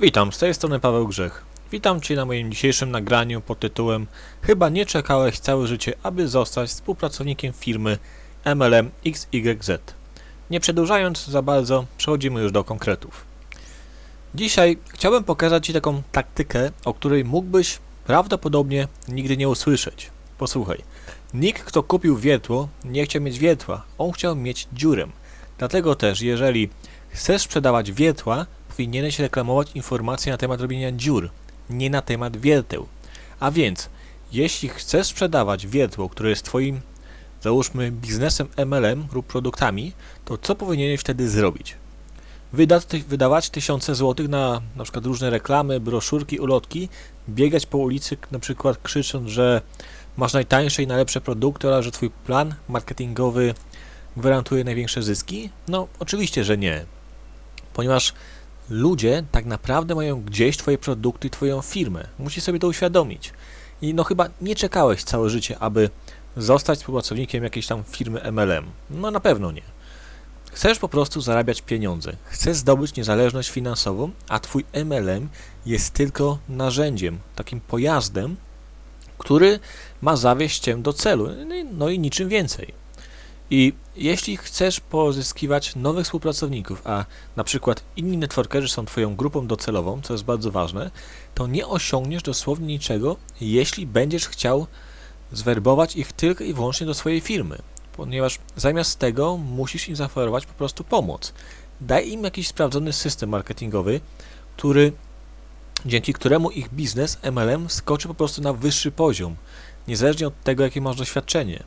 Witam, z tej strony Paweł Grzech. Witam Cię na moim dzisiejszym nagraniu pod tytułem Chyba nie czekałeś całe życie, aby zostać współpracownikiem firmy MLM XYZ. Nie przedłużając za bardzo, przechodzimy już do konkretów. Dzisiaj chciałbym pokazać Ci taką taktykę, o której mógłbyś prawdopodobnie nigdy nie usłyszeć. Posłuchaj. Nikt, kto kupił wiertło, nie chciał mieć wiertła, on chciał mieć dziurę. Dlatego też, jeżeli chcesz sprzedawać wiertła, powinieneś reklamować informacje na temat robienia dziur, nie na temat wierteł. A więc, jeśli chcesz sprzedawać wiertło, które jest Twoim, załóżmy, biznesem MLM lub produktami, to co powinieneś wtedy zrobić? Wyda, wydawać tysiące złotych na na przykład różne reklamy, broszurki, ulotki, biegać po ulicy na przykład krzycząc, że masz najtańsze i najlepsze produkty oraz że Twój plan marketingowy gwarantuje największe zyski? No, oczywiście, że nie. Ponieważ ludzie tak naprawdę mają gdzieś Twoje produkty Twoją firmę. Musisz sobie to uświadomić. I no chyba nie czekałeś całe życie, aby zostać współpracownikiem jakiejś tam firmy MLM. No na pewno nie. Chcesz po prostu zarabiać pieniądze. Chcesz zdobyć niezależność finansową, a Twój MLM jest tylko narzędziem, takim pojazdem, który ma zawieźć Cię do celu. No i- No i niczym więcej. I jeśli chcesz pozyskiwać nowych współpracowników, a na przykład inni networkerzy są Twoją grupą docelową, co jest bardzo ważne, to nie osiągniesz dosłownie niczego, jeśli będziesz chciał zwerbować ich tylko i wyłącznie do swojej firmy. Ponieważ zamiast tego musisz im zaoferować po prostu pomoc. Daj im jakiś sprawdzony system marketingowy, który, dzięki któremu ich biznes MLM skoczy po prostu na wyższy poziom, niezależnie od tego, jakie masz doświadczenie.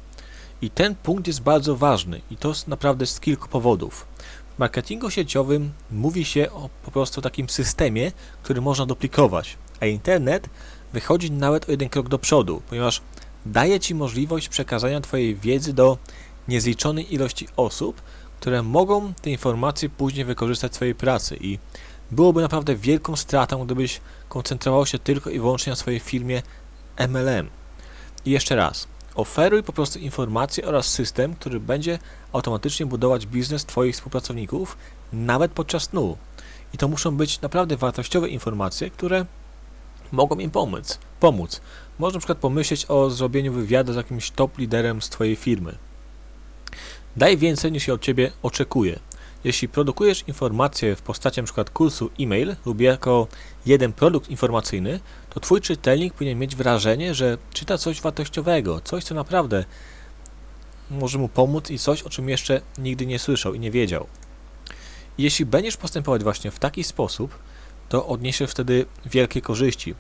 I ten punkt jest bardzo ważny i to z- naprawdę z kilku powodów. W marketingu sieciowym mówi się o po prostu takim systemie, który można duplikować, a internet wychodzi nawet o jeden krok do przodu, ponieważ daje Ci możliwość przekazania Twojej wiedzy do niezliczonej ilości osób, które mogą te informacje później wykorzystać w swojej pracy i byłoby naprawdę wielką stratą, gdybyś koncentrował się tylko i wyłącznie na swojej firmie MLM. I jeszcze raz, Oferuj po prostu informacje oraz system, który będzie automatycznie budować biznes Twoich współpracowników nawet podczas snu. I to muszą być naprawdę wartościowe informacje, które mogą im pomóc. pomóc. Można na przykład pomyśleć o zrobieniu wywiadu z jakimś top liderem z Twojej firmy. Daj więcej niż się od Ciebie oczekuje. Jeśli produkujesz informacje w postaci np. kursu e-mail lub jako jeden produkt informacyjny, to Twój czytelnik powinien mieć wrażenie, że czyta coś wartościowego, coś, co naprawdę może mu pomóc i coś, o czym jeszcze nigdy nie słyszał i nie wiedział. Jeśli będziesz postępować właśnie w taki sposób, to odniesiesz wtedy wielkie korzyści.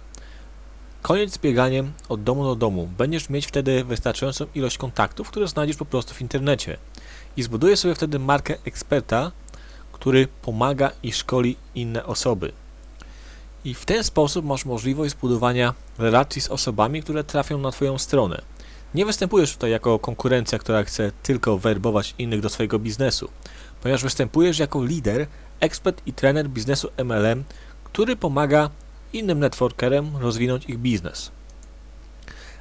Koniec z bieganiem od domu do domu. Będziesz mieć wtedy wystarczającą ilość kontaktów, które znajdziesz po prostu w internecie. I zbudujesz sobie wtedy markę eksperta, który pomaga i szkoli inne osoby. I w ten sposób masz możliwość zbudowania relacji z osobami, które trafią na Twoją stronę. Nie występujesz tutaj jako konkurencja, która chce tylko werbować innych do swojego biznesu, ponieważ występujesz jako lider, ekspert i trener biznesu MLM, który pomaga innym networkerem rozwinąć ich biznes.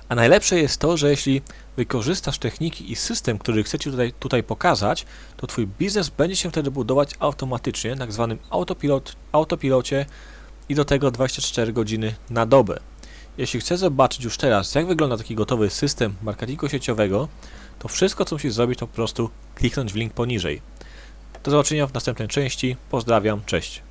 A najlepsze jest to, że jeśli wykorzystasz techniki i system, który chcę Ci tutaj, tutaj pokazać, to Twój biznes będzie się wtedy budować automatycznie, tak zwanym autopilot, autopilocie i do tego 24 godziny na dobę. Jeśli chcesz zobaczyć już teraz, jak wygląda taki gotowy system marketingu sieciowego, to wszystko, co musisz zrobić, to po prostu kliknąć w link poniżej. Do zobaczenia w następnej części. Pozdrawiam, cześć.